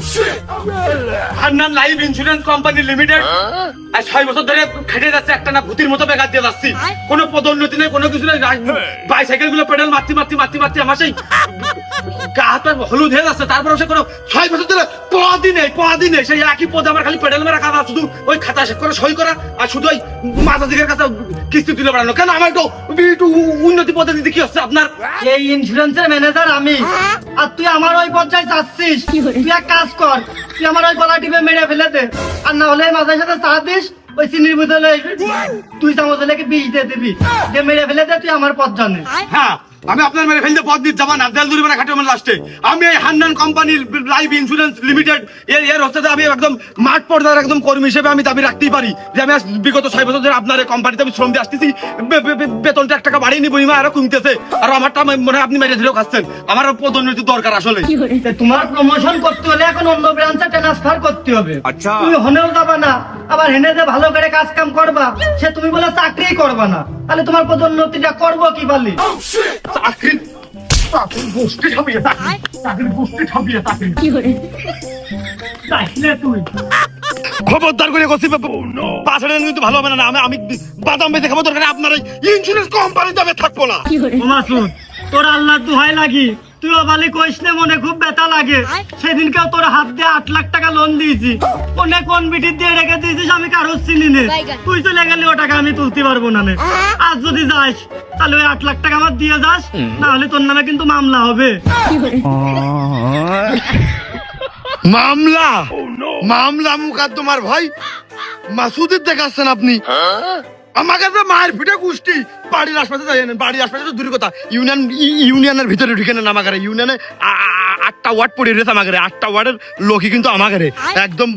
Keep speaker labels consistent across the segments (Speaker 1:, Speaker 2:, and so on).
Speaker 1: হ্যাঁ? হ্যাঁ। হলুদ হয়ে যাচ্ছে খালি মারা শুধু ওই খাতা করে সই করা আর শুধু ওই মাথা দিকের কাছে কিস্তি তুলে বেড়ানো কেন আমার তো একটু উন্নতি পদে দিতে কি হচ্ছে আপনার
Speaker 2: এই ইন্স্যুরেন্সের ম্যানেজার আমি হ্যাঁ? আর তুই আমার ওই পর্যায়ে যাচ্ছিস তুই এক কাজ কাজ কর তুই আমার ওই গলা টিপে মেরে ফেলে দে আর না হলে মাথার সাথে চা দিস ওই চিনির বোতলে তুই চামচ হলে বিষ দিয়ে দিবি যে মেরে ফেলে দে তুই আমার পথ জানে
Speaker 1: হ্যাঁ হ্যাঁ। আমি আপনার মেরে ফেলতে পথ দিতে যাবেন আদাল দুরিবেন খাটে আমার লাস্টে আমি এই হান্নান কোম্পানির লাইফ ইন্স্যুরেন্স লিমিটেড এর এর হচ্ছে আমি একদম মাঠ পর্দার একদম কর্মী হিসেবে আমি দাবি রাখতেই পারি যে আমি বিগত ছয় বছর ধরে আপনার এই কোম্পানিতে আমি শ্রম দিয়ে আসতেছি বেতনটা এক টাকা বাড়িয়ে নিবো ইমা আরো কমতেছে আর আমারটা মনে হয় আপনি মেরে দিলেও খাচ্ছেন আমার পদোন্নতি দরকার আসলে
Speaker 2: তোমার প্রমোশন করতে হলে এখন অন্য ব্রাঞ্চে ট্রান্সফার করতে হবে আচ্ছা তুমি হনেও যাবা না আবার হেনে যে ভালো করে কাজ কাম করবা সে তুমি বলে চাকরি করবা না তাহলে তোমার পদোন্নতিটা করবো কি পারলি oh,
Speaker 1: চাকরি খবরদার করে ভালো হবে না আমি আমি বাদাম আপনার ইন্স্যুরেন্স কোম্পানিতে থাকবো না
Speaker 2: তোর আল্লাহ হয় নাকি তুই অবালি কইস না মনে খুব ব্যথা লাগে সেদিনকে তোর হাত দিয়ে আট লাখ টাকা লোন দিয়েছি অনেক কোন বিটির দিয়ে রেখে দিয়েছিস আমি কারো চিনি নে তুই চলে গেলে ও টাকা আমি তুলতে পারবো না আজ যদি যাস তাহলে ওই আট লাখ টাকা আমার দিয়ে যাস না হলে তোর নামে কিন্তু মামলা হবে
Speaker 1: মামলা oh, মামলা মুখার তোমার ভাই মাসুদের দেখাচ্ছেন আপনি আমার কাছে মায়ের ফিটে কুষ্টি বাড়ির আশপাশে যাই না বাড়ির আশপাশে তো দূরের কথা ইউনিয়ন ইউনিয়নের ভিতরে ঢুকে না আমাকে ইউনিয়নে আটটা ওয়ার্ড পড়ে রয়েছে আমাকে আটটা ওয়ার্ডের লোকই কিন্তু আমাকে একদম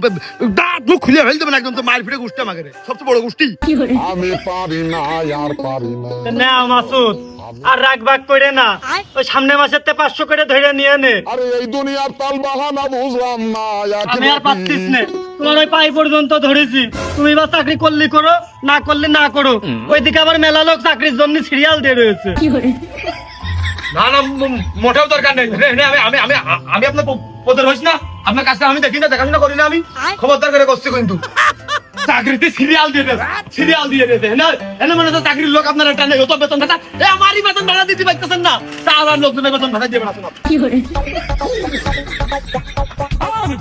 Speaker 1: দাঁত মুখ খুলে ফেলতে না একদম তো মায়ের ফিটে কুষ্টি আমাকে সবচেয়ে বড় কুষ্টি
Speaker 3: আমি পারি না আর পারি না
Speaker 2: না মাসুদ তুমি বা চাকরি করলি করো না করলে না করো ওইদিকে আবার মেলা লোক চাকরির জন্য সিরিয়াল দিয়ে রয়েছে
Speaker 1: না না মোটেও দরকার নেই আমি আপনার পোদের না আপনার কাছে আমি দেখি না দেখাশোনা করি না আমি খবরদার করে করছি কিন্তু চাকরিতে সিরিয়াল দিয়ে দেয় সিরিয়াল দিয়ে দেয় হ্যাঁ এনে মানে তো চাকরির লোক আপনারা টানে তো বেতন ভাতা এ আমারই বেতন ভাড়া দিতে পারতেছেন না তা আমার লোকজনের বেতন ভাড়া দিয়ে বেড়াচ্ছেন কি করে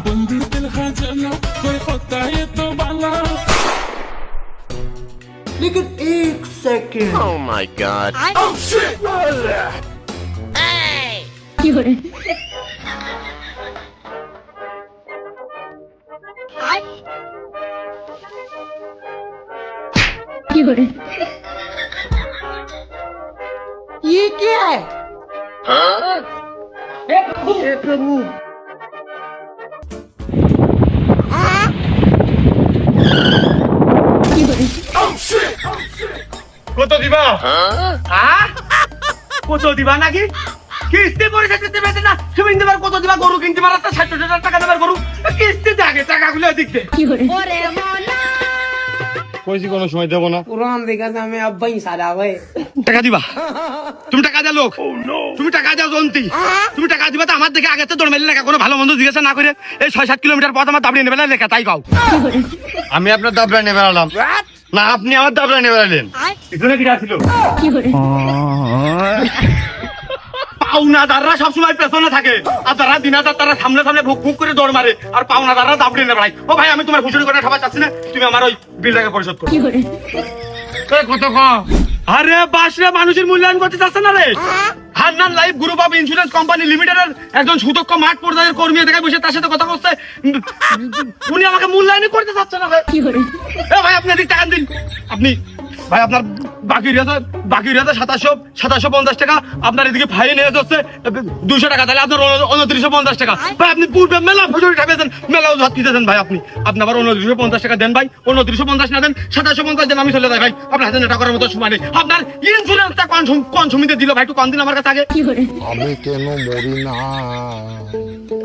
Speaker 3: বন্ধুর দিল হাজানো কই হতা এ তো বালা लेकिन एक second
Speaker 4: oh my god oh shit
Speaker 5: hey ये क्या है কত
Speaker 3: দিবা
Speaker 1: নাকি কিস্তি পয়সা দিতে পেতে না তুমি কত দিবা গরু কিনতে পারো ষাট হাজার টাকা দেবার গরু কিস্তি আগে টাকাগুলো দিতে ওরে মোনা কইছি কোন সময় দেব না
Speaker 2: পুরান দেখা আমি আব্বাই সারা ভাই
Speaker 1: টাকা দিবা তুমি টাকা দাও লোক oh, তুমি টাকা দাও জন্তি তুমি টাকা দিবা তো আমার দিকে আগে তো দৌড় মেলে লেখা কোনো ভালো মন্দ জিজ্ঞাসা না করে এই ছয় সাত কিলোমিটার পথ আমার দাবড়ে নেবেলা লেখা তাই কাউ আমি আপনার দাবড়ে নেবে আলাম না আপনি আমার দাবড়ে নেবে আলেন পিছনে কি কি করে পাওনাদাররা সবসময় পেছনে থাকে আর যারা দিনাদার তারা সামনে সামনে ভুক ভুক করে দৌড় মারে আর পাওনাদাররা দাবড়ে ভাই ও ভাই আমি তোমার করে খাবার চাচ্ছি না তুমি আমার ওই বিলটাকে পরিশোধ করো আরে বাসরে মানুষের মূল্যায়ন করতে চাচ্ছে না রে Hannan life group of insurance company লিমিটেডের একজন সুদক্ষ মাঠ পর্যায়ের কর্মী দেখে বসে তার সাথে কথা বলছে উনি আমাকে মূল্যায়নই করতে চাচ্ছে না ভাই ভাই আপনি এদিক টাকা দিন আপনি ভাই আপনার বাকি রেজা বাকি রেজা সাতাশো সাতাশো পঞ্চাশ টাকা আপনার এদিকে ফাইন হয়ে যাচ্ছে দুশো টাকা তাহলে আপনার উনত্রিশশো পঞ্চাশ টাকা ভাই আপনি পূর্বে মেলা ফসল ঠাপিয়েছেন মেলা অজুহাত দিতেছেন ভাই আপনি আপনি আবার উনত্রিশশো পঞ্চাশ টাকা দেন ভাই উনত্রিশশো পঞ্চাশ না দেন সাতাশো পঞ্চাশ দেন আমি চলে যাই ভাই আপনার হাতে নেটা করার মতো সময় নেই আপনার ইন্স্যুরেন্সটা কোন কোন সমিতি দিল ভাই একটু কম দিন আমার কাছে আগে
Speaker 3: আমি কেন মরি না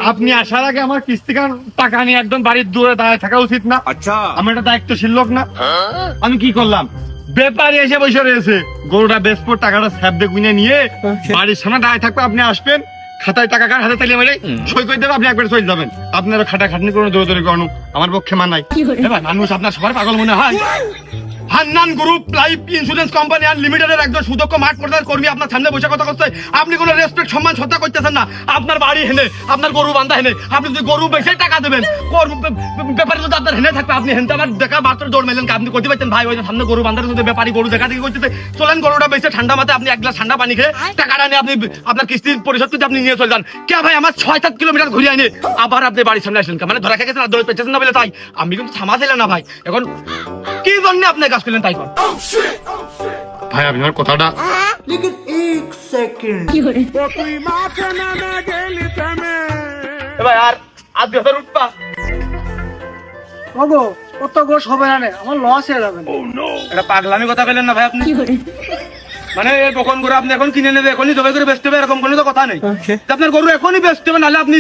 Speaker 1: আপনি আসার আগে আমার কিস্তিকার টাকা নিয়ে একদম বাড়ির দূরে দাঁড়ায় থাকা উচিত না আচ্ছা আমি একটা দায়িত্বশীল লোক না হ্যাঁ? আমি কি করলাম ব্যাপারে এসে বসে রয়েছে গরুটা বেসপোর টাকাটা স্যাপ দিয়ে গুনে নিয়ে আচ্ছা। বাড়ির সামনে দাঁড়িয়ে থাকবে আপনি আসবেন খাতায় টাকা কার হাতে তালিয়ে মেরে সই করে দেবে আপনি একবার সই যাবেন আপনারা খাটা খাটনি করুন দৌড়ি করুন আমার পক্ষে মানাই মানুষ আপনার সবার পাগল মনে হয় Hannan group life insurance company লিমিটেডের একজন সুদক্ষ মাঠ পর্দার কর্মী আপনার সামনে বসে কথা করতে আপনি কোনো রেসপেক্ট সম্মান শ্রদ্ধা করতেছেন না আপনার বাড়ি হেনে আপনার গরু বান্ধা হেনে আপনি যদি গরু বেশি টাকা দেবেন ব্যাপারে যদি আপনার হেনে থাকবে আপনি হেনতে আমার দেখা মাত্র দৌড় মেলেন আপনি করতে পারছেন ভাই ওই সামনে গরু বান্ধার যদি ব্যাপারি গরু দেখা দেখি করতে চলেন গরুটা বেশি ঠান্ডা মাথায় আপনি এক গ্লাস ঠান্ডা পানি খেয়ে টাকাটা নিয়ে আপনি আপনার কিস্তি পরিশোধ করতে আপনি নিয়ে চলে যান কে ভাই আমার ছয় সাত কিলোমিটার ঘুরে আনি আবার আপনি বাড়ির সামনে আসলেন মানে ধরা খেয়ে গেছেন আর দৌড় পেয়েছেন না বলে তাই আমি কিন্তু থামা না ভাই এখন কি জন্য আপনি কাজ করলেন তাই ভাই আমার কথাটা
Speaker 2: হবে আমার লস হয়ে যাবে
Speaker 1: পাগলামি কথা পেলেন না ভাই আপনি মানে এই বকন গরু আপনি এখন কিনে নেবে এখনই জবাই করে বেচতে হবে এরকম কোনো তো কথা নেই আচ্ছা। আপনার গরু এখনই বেচতে হবে নাহলে আপনি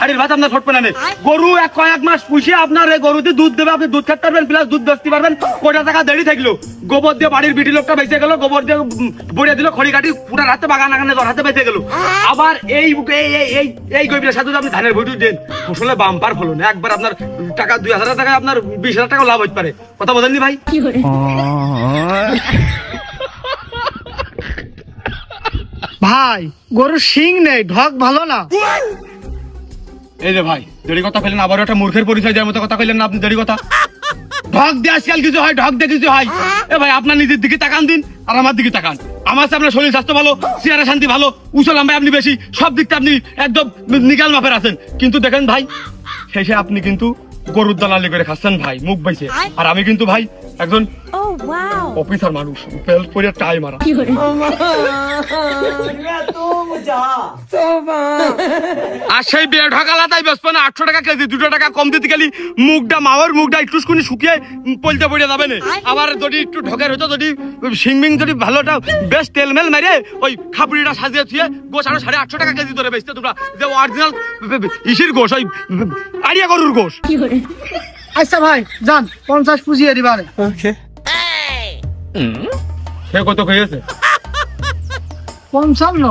Speaker 1: হাড়ির ভাত আপনার ঠটবে না গরু এক কয়েক মাস পুষে আপনার এই গরুতে দুধ দেবে আপনি দুধ খেতে পারবেন প্লাস দুধ বেচতে পারবেন কটা টাকা দেরি থাকলো গোবর দিয়ে বাড়ির বিটি লোকটা বেঁচে গেলো গোবর দিয়ে বড়িয়ে দিল খড়ি কাটি পুরা রাতে বাগান আগানে হাতে বেঁচে গেলো আবার এই এই এই গরিবের সাথে আপনি ধানের ভুটু দেন ফসলে বাম্পার ফলন একবার আপনার টাকা দুই হাজার টাকা আপনার বিশ হাজার টাকা লাভ হতে পারে কথা বলেননি ভাই
Speaker 2: ভাই গরু শিং নেই ঢক ভালো না
Speaker 1: এই যে ভাই দেরি কথা কইলেন আবার একটা মূর্খের পরিচয় দেওয়ার মতো কথা কইলেন না আপনি দেরি কথা ঢক দিয়ে আজকাল কিছু হয় ঢক দিয়ে কিছু হয় এ ভাই আপনার নিজের দিকে তাকান দিন আর আমার দিকে তাকান আমার সামনে শরীর স্বাস্থ্য ভালো চেহারা শান্তি ভালো উচল ভাই আপনি বেশি সব দিকটা আপনি একদম নিগাল মাপের আছেন কিন্তু দেখেন ভাই শেষে আপনি কিন্তু গরুর দালালি করে খাচ্ছেন ভাই মুখ বাইছে আর আমি কিন্তু ভাই একজন Oh, অফিসার মানুষ বেল্ট পরে টাই মারা ঢকালা তাই বেসপন আটশো টাকা কেজি দুটো টাকা কম দিতে গেলি মুখটা মাওয়ার মুখটা একটু শুনি শুকিয়ে পলতে পড়ে যাবে না আবার যদি একটু ঢকের হতো যদি সিংমিং যদি ভালোটা বেশ তেল মেল মেরে ওই খাপড়িটা সাজিয়ে থুয়ে গোছ আরো সাড়ে আটশো টাকা কেজি ধরে বেচতে তোমরা যে অরিজিনাল ইসির গোস ওই আরিয়া গরুর গোস
Speaker 2: আচ্ছা ভাই যান পঞ্চাশ পুজি দিবা ওকে
Speaker 1: সে কত খেয়েছে পঞ্চান্ন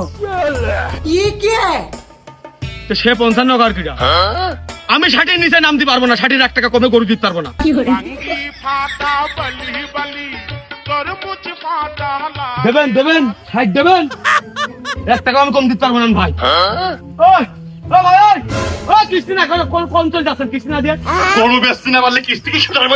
Speaker 1: সে পঞ্চান্ন কার কিটা আমি ষাটের নিচে নামতে পারবো না ষাটের এক টাকা কমে গরু দিতে পারবো না দেবেন দেবেন ষাট দেবেন এক টাকা আমি কম দিতে পারবো না ভাই হ্যাঁ? কোন কোন দিয়ে কিস্তি আমি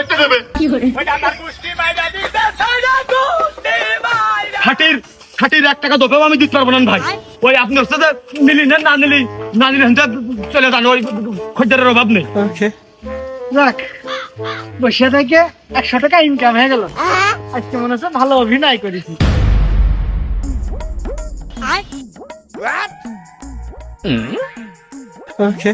Speaker 1: দিতে পারবো না ভাই ওই আপনি হচ্ছে যে নিলি না না নিলি না নিলি হ্যাঁ, চলে যান ওই খদ্দারের অভাব নেই
Speaker 2: বসে থেকে একশো টাকা ইনকাম হয়ে গেল আজকে মনে হচ্ছে ভালো অভিনয় করেছি
Speaker 1: What? Mm-hmm. Okay.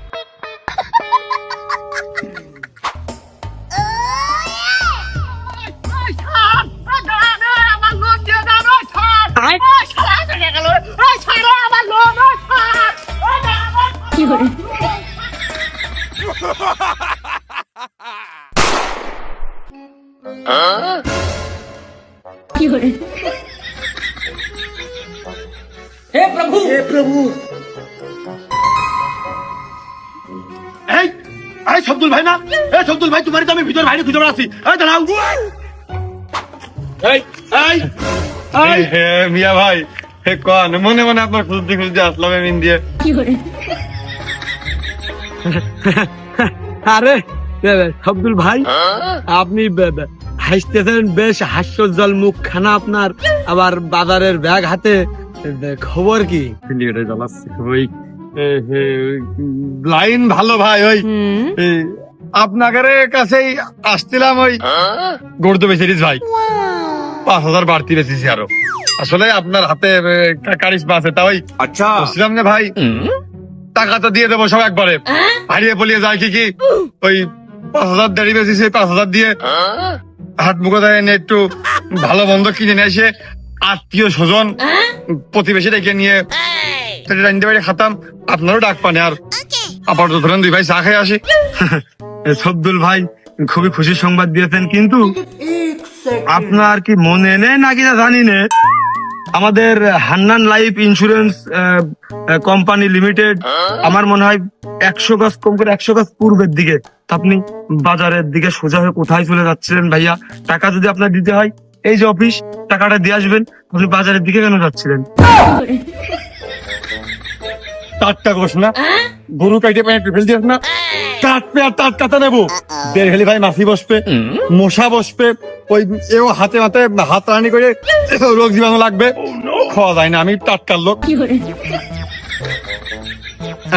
Speaker 1: ভাই না এ শব্দুল ভাই তোমার আমি ভিতর ভাইরে খুঁজে বেড়াচ্ছি এই দাঁড়াও
Speaker 6: মিয়া ভাই হে মনে মনে আপনার খুঁজতে খুঁজতে আসলাম আমি দিয়ে আরে আব্দুল ভাই আপনি হাসতেছেন বেশ হাস্যজ্জ্বল খানা আপনার আবার বাজারের ব্যাগ হাতে খবর কি লাইন ভালো ভাই ওই আপনাদের কাছেই আসছিলাম ওই হ্যাঁ? গর্দ বেশি ভাই পাঁচ হাজার বাড়তি বেশি আরো আসলে আপনার হাতে কারিশমা আছে তা ওই আচ্ছা না ভাই টাকা তো দিয়ে দেবো সব একবারে হারিয়ে পলিয়ে যায় কি কি ওই পাঁচ হাজার দেরি বেশি সেই পাঁচ হাজার দিয়ে হ্যাঁ? হাত মুখো এনে একটু ভালো বন্ধ কিনে নিয়ে এসে আত্মীয় স্বজন প্রতিবেশী ডেকে নিয়ে সেটা রান্ধতে বাইরে খাতাম আপনারও ডাক পানে আর আপাতত ধরেন দুই ভাই চা খেয়ে আসি সবদুল ভাই খুবই খুশি সংবাদ দিয়েছেন কিন্তু আপনার কি মনে নেই নাকি না জানি নে আমাদের Hannan life insurance company limited আমার মনে হয় একশো গাছ কম করে একশো গাছ পূর্বের দিকে আপনি বাজারের দিকে সোজা হয়ে কোথায় চলে যাচ্ছিলেন ভাইয়া টাকা যদি আপনার দিতে হয় এই যে অফিস টাকাটা দিয়ে আসবেন আপনি বাজারের দিকে কেন যাচ্ছিলেন টাটকা না গরু পায়ে দিস না কাটবে আর নেবো ভাই বসবে মশা বসবে ওই এও হাতে হাতে হাত রানি করে রোগ জীবাণু লাগবে খাওয়া যায় না আমি টাটকার লোক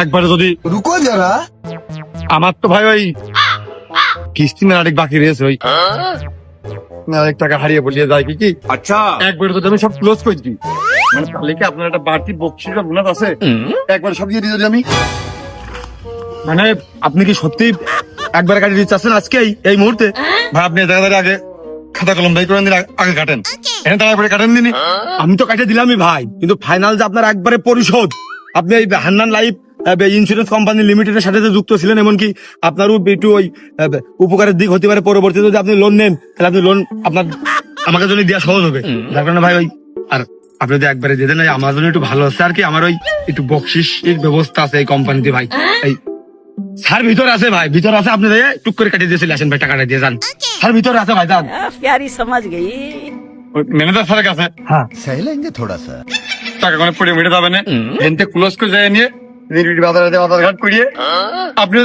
Speaker 6: একবারে যদি
Speaker 3: রুকো যারা
Speaker 6: আমার তো ভাই ওই কিস্তি মেলাটিক বাকি রয়েছে ওই হ্যাঁ? মেলাটিক টাকা হারিয়ে বলিয়ে যায় কি কি আচ্ছা একবারে তো আমি সব ক্লোজ করে দিই মানে আপনার একটা বাড়তি বকশিস বা বোনাস আছে একবার সব দিয়ে দিতে আমি মানে আপনি কি সত্যি একবার কাটিয়ে দিতে চাচ্ছেন আজকেই এই মুহূর্তে ভাই আপনি দাঁড়াতে আগে খাতা কলম বাই করে দিন আগে কাটেন এনে দাঁড়া কাটেন দিনি আমি তো কাটিয়ে দিলামই ভাই কিন্তু ফাইনাল যে আপনার একবারে পরিশোধ আপনি এই হান্নান লাইফ ইন্স্যুরেন্স কোম্পানি লিমিটেডের সাথে যুক্ত ছিলেন এমনকি আপনারও একটু ওই উপকারের দিক হতে পারে পরবর্তীতে যদি আপনি লোন নেন তাহলে আপনি লোন আপনার আমাকে জন্য দেওয়া সহজ হবে যার কারণে ভাই ওই আর আপনাদের একবারে দিয়ে দেন আমার জন্য একটু ভালো আছে আর কি আমার ওই একটু এর ব্যবস্থা আছে এই কোম্পানিতে ভাই হ্যাঁ? এই স্যার ভিতর আছে ভাই ভিতর আছে আপনি টুক করে কাটিয়ে দিয়েছিলেন আসেন ভাই টাকাটা দিয়ে যান স্যার ভিতর আছে ভাই যান
Speaker 5: প্যারি সমাজ গেই
Speaker 6: ম্যানেজার কাছে
Speaker 3: হ্যাঁ থোড়া
Speaker 6: টাকা কোনো পড়ে মিটে যাবে না এনতে ক্লোজ করে যায় নিয়ে নির্বিড় করিয়ে আপনিও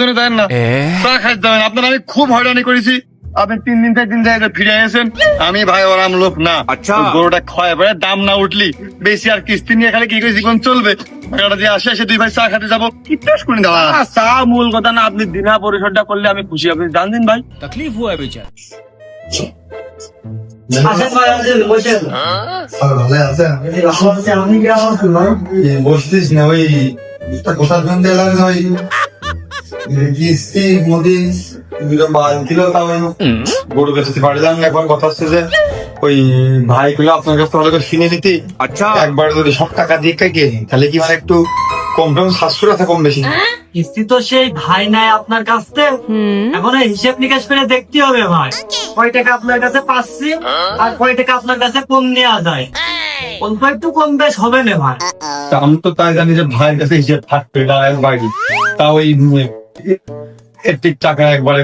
Speaker 6: খুব হয়রানি করেছি আপনি তিন দিন চার দিন জায়গায় ফিরে আসেন আমি ভাই ওরাম লোক না আচ্ছা গরুটা খয় দাম না উঠলি বেশি আর কিস্তি নিয়ে খালি কি করে জীবন চলবে আসে দুই ভাই চা খেতে যাবো করে দেওয়া চা মূল কথা না আপনি দিনা পরিশোধটা করলে আমি খুশি আপনি জান দিন ভাই
Speaker 4: তকলিফ হুয়া বেচার
Speaker 2: আচ্ছা,
Speaker 3: বসতিস না ওই আচ্ছা। মানে হ্যাঁ? কিস্তি
Speaker 2: তো সেই ভাই নাই আপনার এখন হিসেব নিকাশ করে দেখতে হবে ভাই কয় টাকা আপনার কাছে পাচ্ছি আর কয় টাকা আপনার কাছে কম নেওয়া যায় অল্প একটু কম বেশ হবে না ভাই
Speaker 3: আমি তো তাই জানি যে ভাইয়ের কাছে হিসেব থাকবে বাড়ি তা ওই একটি টাকা একবারে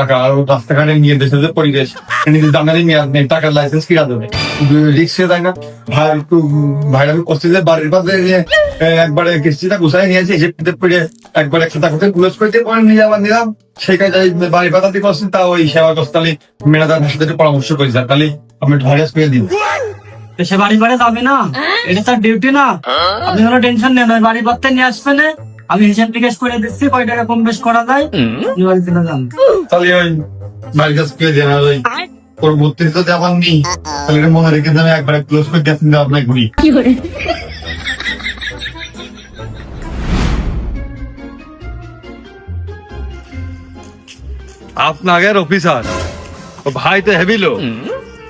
Speaker 3: টাকা আর রাস্তাঘাটে নিয়ে পরিবেশ নিজের টাকার লাইসেন্স কিনা দেবে রিক্সে না ভাই একটু যে বাড়ির পাশে একবারে কিস্তিটা গুছাই হিসেব নিয়ে নিলাম সেই কাজ পাতা দিয়ে করছেন তা ওই সেবা করছে তাহলে মেয়েদের সাথে একটু পরামর্শ করি স্যার তাহলে আমি ভাইরাস করে দিন
Speaker 2: সে বাড়ি বাড়ি যাবে না এটা তার ডিউটি না আপনি কোনো টেনশন নেন ওই বাড়ি পাত্তে নিয়ে আসবেন আমি হিসাব নিকাশ করে দিচ্ছি কয় টাকা কম বেশ করা যায় যান
Speaker 3: তাহলে ওই বাড়ির জানা যায় ওর তো তাহলে মনে রেখে দেবে একবার ক্লোজ করে গেছেন আপনার ঘুরি কি করে
Speaker 6: আপনাদের অফিসার ভাই তো হেভি লোক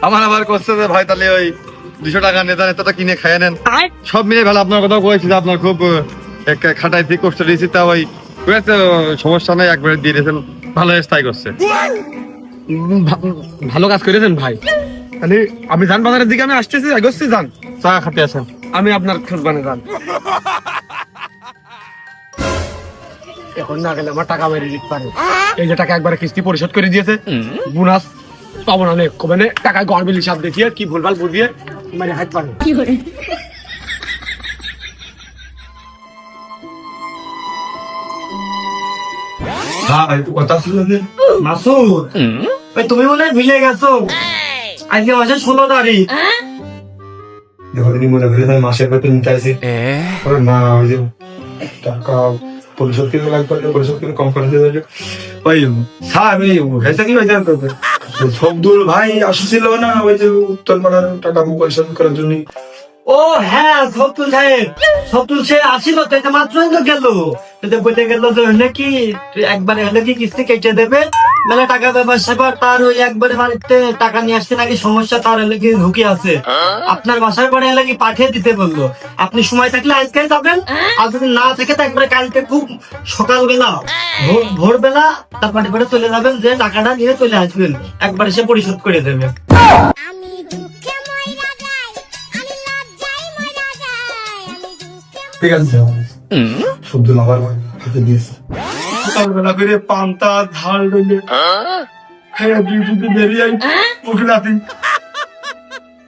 Speaker 6: আমার আবার করছে যে ভাই তাহলে ওই দুশো টাকা নেতা নেতাটা কিনে খাইয়ে নেন সব মিলে ভালো আপনার কথা কয়েছি আপনার খুব কষ্ট দিয়েছি তা ওই সমস্যা নাই একবারে দিয়ে দিয়েছেন ভালো স্থায়ী করছে ভালো কাজ করেছেন ভাই তাহলে আমি যান বাজারের দিকে আমি আসতেছি যান চা খাতে আসেন আমি আপনার খুঁজবানে যান এখন না গেলে আমার টাকা বেরিয়ে দিতে পারে এই যে টাকা একবারে কিস্তি পরিশোধ করে দিয়েছে বোনাস পাবো না মানে টাকা গড় হিসাব দেখিয়ে কি ভুলভাল বুঝিয়ে মানে হাত পারে
Speaker 3: ভাই তো
Speaker 2: ভাই তুমি মনে না ওই
Speaker 3: যে আসছিল না ওই যে উত্তর পাড়ার টাকা পরিশোধ করার জন্য
Speaker 2: ও হ্যাঁ সবদুল সাহেব সবদুল সে আসিল তো এটা মাত্রই তো গেল যদি বলে গেল যে হলে একবারে হলে কি কিস্তি কেটে দেবে মানে টাকা ব্যাপার সেবার তার ওই একবারে বাড়িতে টাকা নিয়ে আসতে নাকি সমস্যা তার হলে কি ঝুঁকি আছে আপনার বাসার পরে হলে কি পাঠিয়ে দিতে বললো আপনি সময় থাকলে আজকে যাবেন আর যদি না থাকে তো একবারে কালকে খুব সকালবেলা ভোরবেলা তার বাড়ি পরে চলে যাবেন যে টাকাটা নিয়ে চলে আসবেন একবারে সে পরিশোধ করে দেবে
Speaker 3: ঠিক আছে শুদ্ধ লাভার হাতে দিয়েছে সকালবেলা করে পান্তা ঝাল ডলে খেয়ে ডিউটিতে বেরিয়ে মুখে লাতি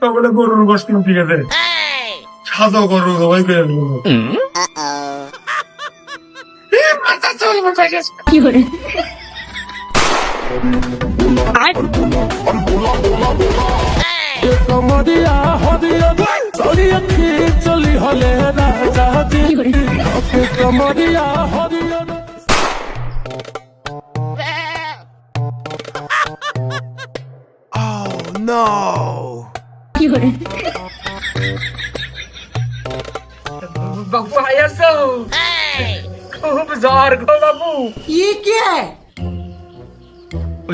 Speaker 3: সকালে গরুর গোষ্ঠী ঠিক আছে সাদা গরু সবাই করে
Speaker 5: কি করে हदिया हदिया Oh no! ওই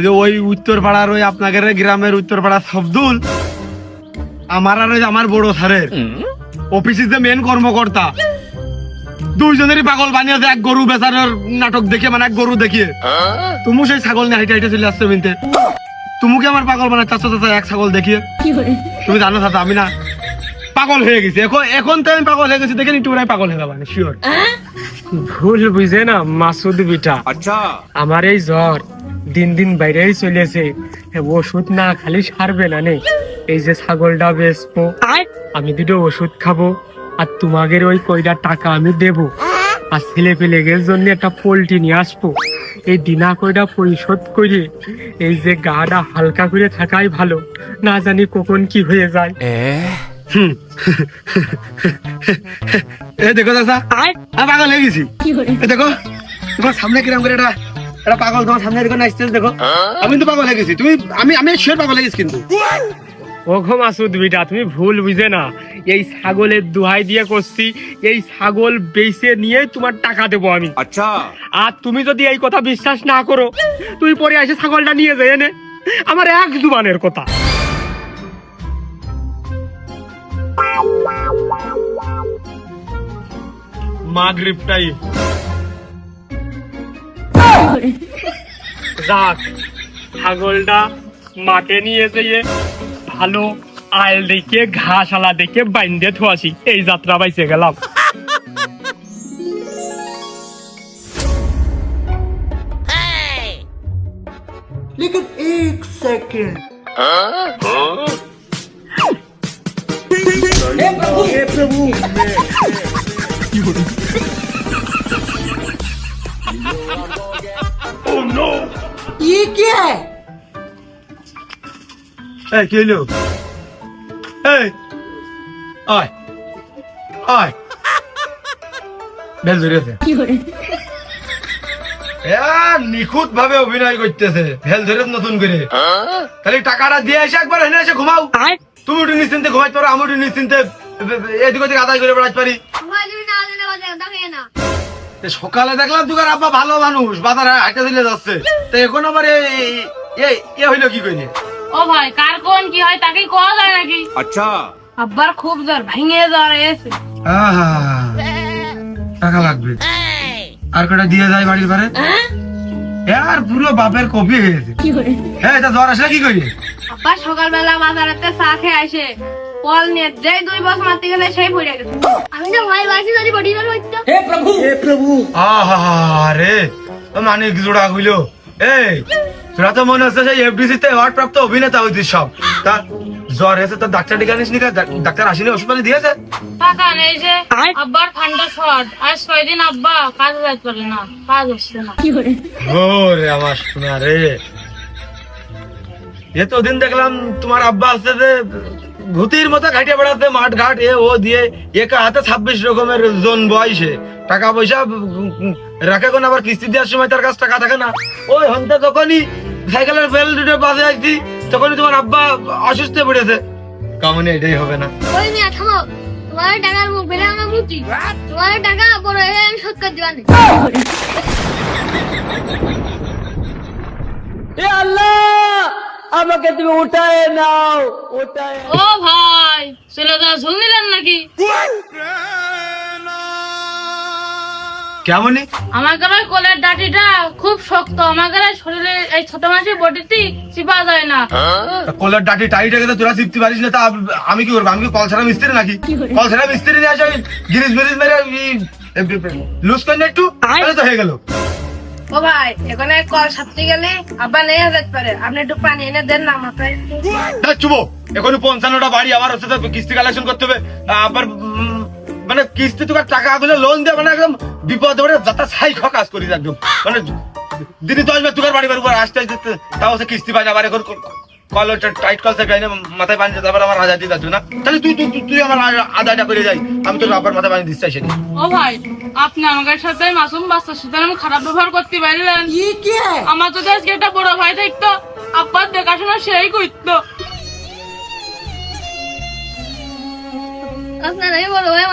Speaker 6: যে ওই উত্তর পাড়ার ওই আপনাদের গ্রামের উত্তর পাড়া শব্দুল আমার আর ওই আমার বড় স্যারের অফিস ইজ দ্য মেন কর্মকর্তা দুইজনেরই পাগল বানিয়েছে এক গরু বেচানোর নাটক দেখে মানে এক গরু দেখিয়ে তুমি সেই ছাগল নিয়ে হাইটে হাইটে চলে আসছো মিনতে তুমুকে কি আমার পাগল বানায় চাচা চাচা এক ছাগল দেখিয়ে তুমি জানো চাচা আমি না পাগল হয়ে গেছি এখন এখন তো আমি পাগল হয়ে গেছি দেখেন একটু পাগল হয়ে যাবানি হ্যাঁ? শিওর
Speaker 7: ভুল বুঝে না মাসুদ বিটা আচ্ছা আমার এই জ্বর দিন দিন বাইরেই চলেছে ওষুধ না খালি সারবে না নে এই যে ছাগলটা বেচবো আমি দুটো ওষুধ খাবো আর তোমাদের ওই কয়টা টাকা আমি দেব আর ছেলে পেলেগের জন্য একটা পোলট্রি নিয়ে আসবো এই দিনা কয়টা পরিশোধ করে এই যে গাটা হালকা করে থাকাই ভালো না জানি কখন কি হয়ে যায়
Speaker 6: এই দেখো দাদা পাগল হয়ে গেছি দেখো তোমার সামনে কিরম করে এটা এটা পাগল তোমার সামনে এরকম নাচতে দেখো হ্যাঁ? আমি তো পাগল হয়ে গেছি তুমি আমি আমি শিওর পাগল হয়ে গেছি কিন্তু
Speaker 7: ওখো মাসুদ বিটা তুমি ভুল বুঝে না এই ছাগলের দুহাই দিয়ে করছি এই ছাগল বেচে নিয়ে তোমার টাকা দেবো আমি আচ্ছা আর তুমি যদি এই কথা বিশ্বাস না করো তুই পরে এসে ছাগলটা নিয়ে যাই এনে আমার এক জুবানের কথা মাগরিব টাইম যাক ছাগলটা মাকে নিয়ে যেয়ে আলু আইল দেখে ঘাস আলা দেখে বাইন্দে থুয়াছি এই যাত্রা বাইসে গেলাম
Speaker 3: लेकिन
Speaker 5: एक
Speaker 6: এই কে এলো এই আয় আয় ধরেছে নিখুঁত ভাবে অভিনয় করতেছে ভেল ধরে নতুন করে খালি হ্যাঁ? টাকাটা দিয়ে এসে একবার এনে এসে ঘুমাও তুমি উঠে নিশ্চিন্তে ঘুমাইতে পারো আমি উঠে নিশ্চিন্তে এদিক ওদিক আদায় করে বেড়াতে পারি সকালে দেখলাম তুই আব্বা ভালো মানুষ বাজারে হাঁটে চলে যাচ্ছে তো এখন আমার এই এ হইলো কি করে
Speaker 5: ও ভাই কার কোন কি হয় তাকে কোয়া যায় নাকি আচ্ছা আব্বার খুব জ্বর ভেঙে জ্বর এসে
Speaker 6: টাকা লাগবে আর কটা দিয়ে যায় বাড়ির পারে হ্যাঁ? আর পুরো বাপের কপি হয়ে গেছে হ্যাঁ এটা জ্বর আসলে কি করি
Speaker 5: আব্বা সকালবেলা বাজারেতে চা খেয়ে আসে পল নিয়ে যেই দুই বস মারতে গেলে সেই পড়ে গেছে আমি তো ভয় বাসি যদি বডি না হইতো
Speaker 3: হে প্রভু হে প্রভু
Speaker 6: আহা রে মানে কি জোড়া হইলো এই তোরা তো মনে হচ্ছে সেই এফডিসি তে অ্যাওয়ার্ড প্রাপ্ত অভিনেতা ওই সব তা জ্বর এসে তো ডাক্তার ডেকে আনিস ডাক্তার আসেনি ওষুধ পানি দিয়েছে
Speaker 5: পাকা নেই যে আব্বার ঠান্ডা শট আজ কয়দিন আব্বা কাজ যাইতে পারে না কাজ আসছে না
Speaker 6: ওরে আমার শোনা রে এ দিন দেখলাম তোমার আব্বা আসছে যে ভূতির মতো ঘাটে বেড়াতে মাঠ ঘাট এ ও দিয়ে একা হাতে ছাব্বিশ রকমের জন বয়সে টাকা পয়সা রাখে কোন আবার কিস্তি দেওয়ার সময় তার কাছ টাকা থাকে না ওই হন্তে তখনই সাইকেলের বেল দুটো বাজে আসছি তখনই তোমার আব্বা অসুস্থ পড়েছে কামনে এটাই হবে না
Speaker 5: আমার টাকা
Speaker 2: এ আল্লাহ আমাকে তুমি উঠায় নাও উঠায়
Speaker 5: ও ভাই চলে যাও নাকি ডাটিটা খুব শক্ত শরীরে এই ছোট চিপা যায় না
Speaker 6: ডাটি তোরা চিপতে পারিস না আমি কি আমি কল মিস্ত্রি নাকি কল মিস্ত্রি নিয়ে লুজ করে একটু হয়ে গেল
Speaker 5: ও ভাই এখানে কল সাপতে গেলে যেতে পারে আপনি একটু পানি এনে দেন না
Speaker 6: চুবো এখন পঞ্চান্নটা বাড়ি আমার হচ্ছে কিস্তি কালেকশন করতে হবে আবার মানে কিস্তি তো টাকা গুলো লোন দেয় মানে একদম বিপদ হবে যাতা সাই খ কাজ করি একদম মানে দিনে দশ বার তোকার বাড়ি বাড়ি আসতে আসতে তাও সে কিস্তি পাই আবার এখন টাইট কল থেকে মাথায় পানি তারপর আমার আজাদি না তাহলে তুই তুই তুই আমার আদাটা করে যাই আমি আবার মাথায় পানি দিচ্ছি
Speaker 5: ও ভাই আপনি আমার সাথে মাসুম সাথে আমি খারাপ ব্যবহার করতে পারলেন আমার তো আজকে একটা বড় ভাই থাকতো আব্বার দেখাশোনা সেই করতো আপনার এই বড় ভাই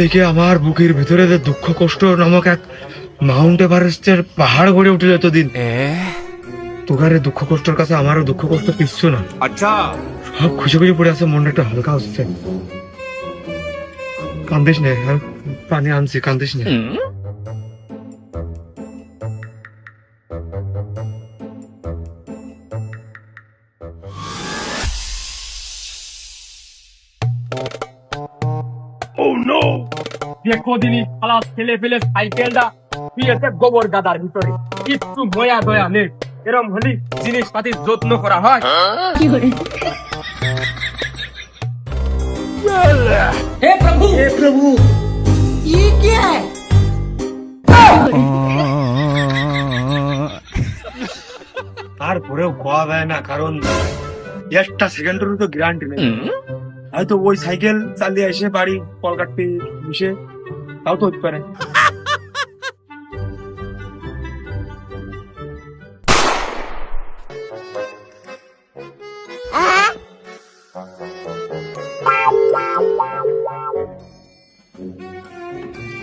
Speaker 6: দেখে আমার বুকের ভিতরে যে দুঃখ কষ্ট নামক এক মাউন্ট এভারেস্টের পাহাড় গড়ে উঠিল এতদিন তোগারে দুঃখ কষ্টর কাছে আমারও দুঃখ কষ্ট কিচ্ছু না আচ্ছা সব খুশি খুশি পড়ে আছে মনটা একটা হালকা হচ্ছে কান্দিস নে হ্যাঁ? পানি আনছি কান্দিস নে Oh no! Recording it, alas, tele, tele, I বিয়েতে গোবর গাদার ভিতরে একটু ময়া দয়া এরম হলি যত্ন করা হয়
Speaker 3: হে প্রভু হে প্রভু
Speaker 6: তারপরেও কোয়া যায় না কারণ একটা সেকেন্ডের তো গ্যারান্টি নেই হয়তো ওই সাইকেল চালিয়ে এসে বাড়ি কলকাতি মিশে তাও তো হতে পারে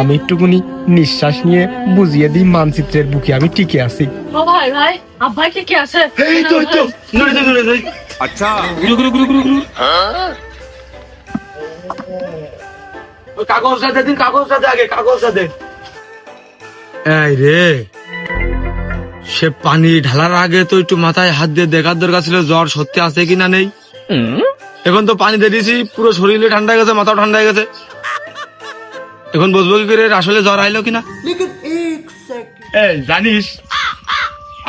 Speaker 6: আমি একটুকুনি নিঃশ্বাস নিয়ে বুঝিয়ে দিই মানচিত্রের বুকে আমি টিকে আছি রে সে পানি ঢালার আগে তো একটু মাথায় হাত দিয়ে দেখার দরকার ছিল জ্বর সত্যি আছে কিনা নেই এখন তো পানি দিয়ে পুরো শরীরে ঠান্ডা গেছে মাথাও ঠান্ডা গেছে এখন বুঝবো করে আসলে জ্বর আইলো কিনা জানিস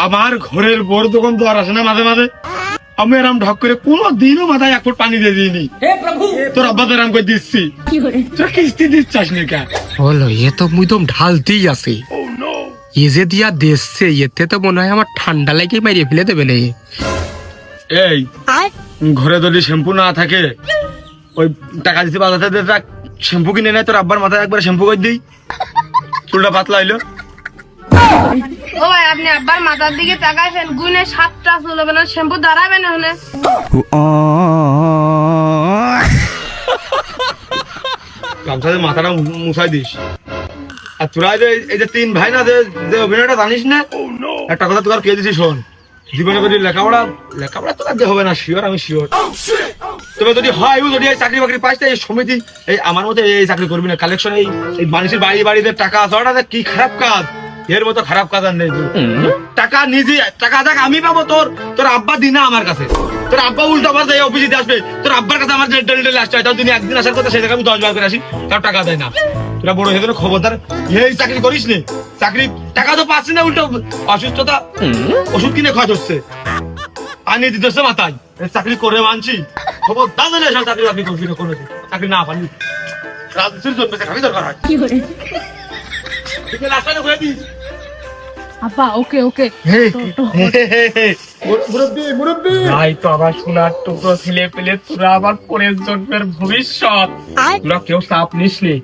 Speaker 6: আমার ঘরের বড় দোকান জ্বর আসে না মাঝে মাঝে আমি এরাম ঢক করে কোনো দিনও মাথায় এক ফুট পানি দিয়ে দিইনি তোর আব্বা এরাম করে দিচ্ছি তোর কিস্তি দিচ্ছাস নি কা বলো এ ইয়ে তো মুই তো ঢালতেই আছে oh, ইয়ে এ যে দিয়া দেশছে ইয়েতে তো মনে হয় আমার ঠান্ডা লেগে মারিয়ে ফেলে দেবে না এই ঘরে যদি শ্যাম্পু না থাকে ওই টাকা দিতে বাজাতে দে রাখ শ্যাম্পু কিনে নেয় তোর আব্বার মাথায় একবার শ্যাম্পু করে দিই চুলটা পাতলা হইলো
Speaker 5: আপনি আব্বার মাথার দিকে তাকাইছেন গুনে সাতটা শ্যাম্পু না
Speaker 6: হলে মাথাটা মুছাই দিস আর তোরা এই যে তিন ভাই না অভিনয়টা জানিস না oh, একটা কথা তোর কে দিছিস শোন জীবনে যদি লেখাপড়া লেখাপড়া তো লাগতে হবে না শিওর আমি শিওর oh, oh, তবে যদি হয় যদি এই চাকরি বাকরি পাইস এই সমিতি এই আমার মতে এই চাকরি করবি না কালেকশন এই মানুষের বাড়ি বাড়িতে টাকা আছে কি খারাপ কাজ এর মতো খারাপ কাজ আর নেই টাকা নিজে টাকা দেখ আমি পাবো তোর তোর আব্বা দিনা আমার কাছে তোর আব্বা উল্টো আমার যাই অফিসে আসবে তোর আব্বার কাছে আমার ডেল ডেল আসতে হয় তুমি একদিন আসার কথা সেটাকে আমি দশ করে আসি তার টাকা দেয় না তোরা বড় হয়ে খবরদার এই চাকরি করিস নে চাকরি টাকা তো পাচ্ছি না উল্টো অসুস্থতা ওষুধ কিনে খরচ হচ্ছে আনিয়ে দিতেছে মাথায় চাকরি করে মানছি খবরদার জানে এসব চাকরি আপনি করবি না করেছি চাকরি না পারলি রাজনীতির জন্য চাকরি দরকার হয় কি করে রাস্তায় করে দিস
Speaker 5: আব্বা ওকে ওকে
Speaker 6: ভাই তো টুকরো ছেলে পেলে তোরা আবার পরের জন্মের ভবিষ্যৎ তোরা কেউ চাপ নিস নি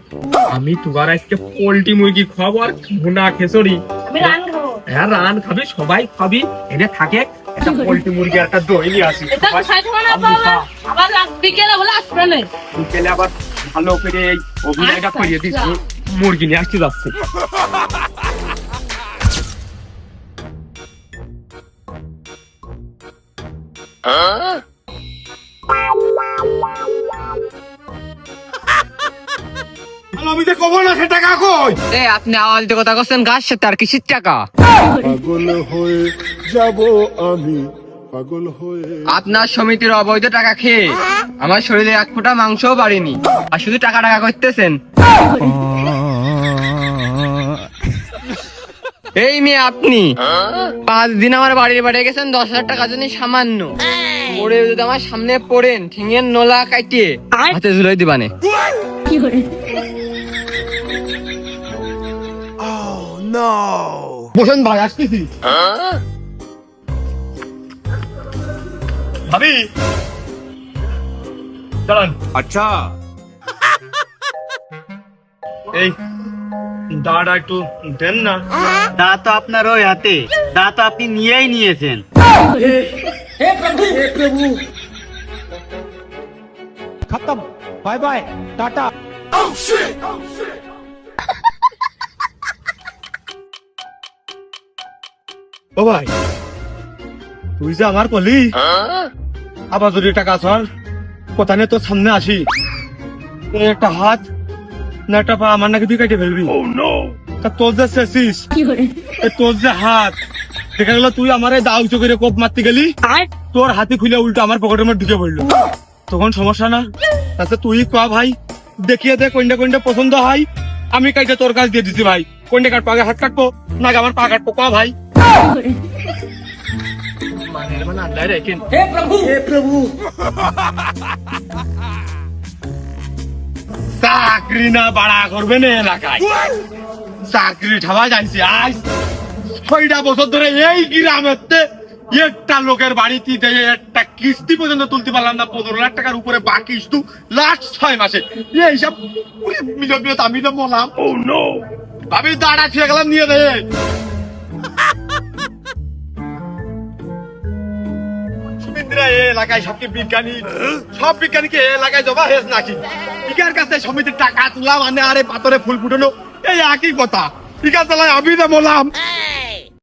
Speaker 6: আমি তোমার আজকে পোল্ট্রি মুরগি খাবো আর ভুনা হ্যাঁ রান খাবি সবাই খাবি এনে থাকে একটা পোল্ট্রি মুরগি একটা দই নিয়ে আসি
Speaker 5: আবার বিকেলে আসবে না
Speaker 6: বিকেলে আবার ভালো করে অভিনয়টা আচ্ছা, করিয়ে দিচ্ছি আচ্ছা। মুরগি নিয়ে আসতে যাচ্ছে হ্যাঁ?
Speaker 7: আপনি আওয়াজ দিয়ে কথা গাছ আর তার টাকা
Speaker 3: পাগল হয়ে যাব আমি পাগল হয়ে
Speaker 7: আপনার সমিতির অবৈধ টাকা খেয়ে আমার শরীরে এক ফোঁটা মাংসও বাড়েনি আর শুধু টাকা টাকা করতেছেন এই মেয়ে আপনি পাঁচ দিন আমার বাড়ির বাড়ি গেছেন দশ হাজার টাকা জন্য সামান্য পড়ে যদি আমার সামনে পড়েন ঠেঙের নোলা কাটিয়ে হাতে ঝুলাই দিবানে
Speaker 6: বসেন ভাই আসতেছি ভাবি আচ্ছা এই দাঁড়া একটু দেন না
Speaker 7: দা তো আপনার ওই হাতে দা তো আপনি নিয়েই নিয়েছেন
Speaker 6: খতম বাই বাই টাটা ও ভাই তুই যে আমার কলি আবার যদি টাকা চল কোথায় তোর সামনে আসি একটা হাত না একটা পা আমার নাকি তুই কেটে ফেলবি oh, তা তোর যে শেষিস তোর যে হাত দেখা গেল তুই আমার দাও উঁচু করে কোপ মারতে গেলি তোর হাতি খুলে উল্টো আমার পকেটের মধ্যে ঢুকে পড়লো তখন সমস্যা না আচ্ছা তুই কয়া ভাই দেখিয়ে দে কোনটা কোনটা পছন্দ হয় আমি কাইটা তোর কাছ দিয়ে দিছি ভাই কোনটা কাটবো আগে হাত কাটবো না আমার পা কাটবো কয়া ভাই মানে মানে
Speaker 3: হে প্রভু হে প্রভু
Speaker 6: চাকরি না বাড়া করবে না এলাকায় চাকরি ঠাবা যাইছে আজ ছয়টা বছর ধরে এই গ্রামেতে একটা লোকের বাড়িতে একটা কিস্তি পর্যন্ত তুলতে পারলাম না পনেরো লাখ টাকার উপরে বাকি শুধু লাস্ট ছয় মাসে এইসব মিলত আমি তো বললাম ও oh, নো ভাবি দাঁড়া ছুঁয়ে গেলাম নিয়ে দেয় এলাকায় বিজ্ঞানী সব বিজ্ঞানীকে এলাকায় নাকি কাছে সমিতির টাকা তোলা মানে আরে পাথরে ফুল ফুটলো এই একই কথা টিকা চালায় আমি তো বললাম